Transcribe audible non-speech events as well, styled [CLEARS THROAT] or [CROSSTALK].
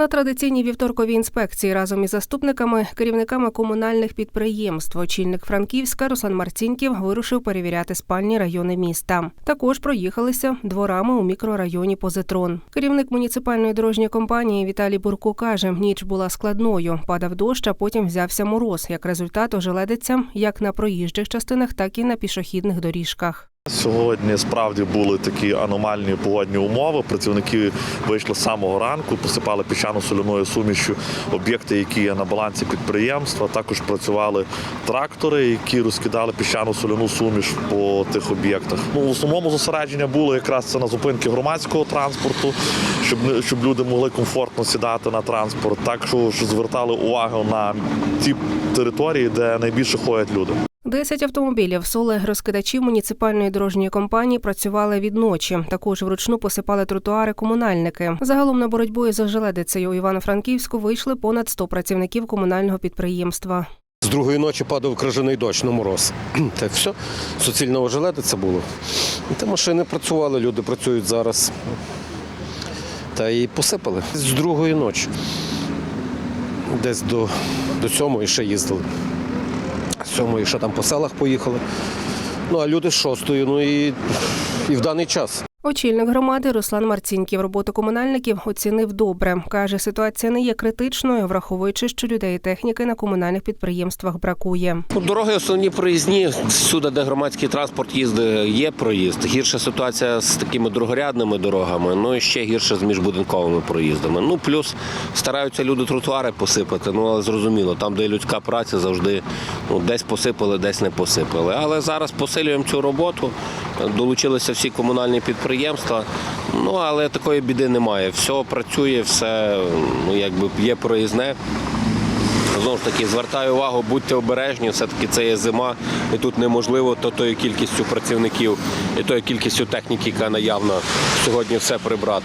На традиційній вівторковій інспекції разом із заступниками, керівниками комунальних підприємств, очільник Франківська Руслан Марцінків вирушив перевіряти спальні райони міста. Також проїхалися дворами у мікрорайоні Позитрон. Керівник муніципальної дорожньої компанії Віталій Бурко каже, ніч була складною. Падав дощ, а потім взявся мороз. Як результат, ожеледиться як на проїжджих частинах, так і на пішохідних доріжках. Сьогодні справді були такі аномальні погодні умови. Працівники вийшли з самого ранку, посипали піщано-соляною сумішю об'єкти, які є на балансі підприємства. Також працювали трактори, які розкидали піщано-соляну суміш по тих об'єктах. Ну, в основному зосередження було якраз це на зупинки громадського транспорту, щоб щоб люди могли комфортно сідати на транспорт. Також звертали увагу на ті території, де найбільше ходять люди. Десять автомобілів соли розкидачів муніципальної дорожньої компанії працювали від ночі. Також вручну посипали тротуари комунальники. Загалом на боротьбу із ожеледицею у Івано-Франківську вийшли понад 100 працівників комунального підприємства. З другої ночі падав крижаний дощ на мороз. [CLEARS THROAT] Та все. Суцільна ожеледиця було. Та машини працювали, люди працюють зараз. Та й посипали. З другої ночі. Десь до, до сьомої ще їздили. З сьомої ще там по селах поїхали. Ну а люди з шостої, ну і, і в даний час. Очільник громади Руслан Марцінків роботу комунальників оцінив добре. каже, ситуація не є критичною, враховуючи, що людей і техніки на комунальних підприємствах бракує. Дороги основні проїзні. Всюди, де громадський транспорт їздить, є проїзд. Гірша ситуація з такими другорядними дорогами, ну і ще гірше з міжбудинковими проїздами. Ну плюс стараються люди тротуари посипати. Ну але зрозуміло, там, де людська праця, завжди ну, десь посипали, десь не посипали. Але зараз посилюємо цю роботу. Долучилися всі комунальні підприємства. Ну але такої біди немає. Все працює, все ну якби є проїзне. Знову ж таки, звертаю увагу, будьте обережні, все-таки це є зима, і тут неможливо то тою кількістю працівників і тою кількістю техніки, яка наявна сьогодні все прибрати.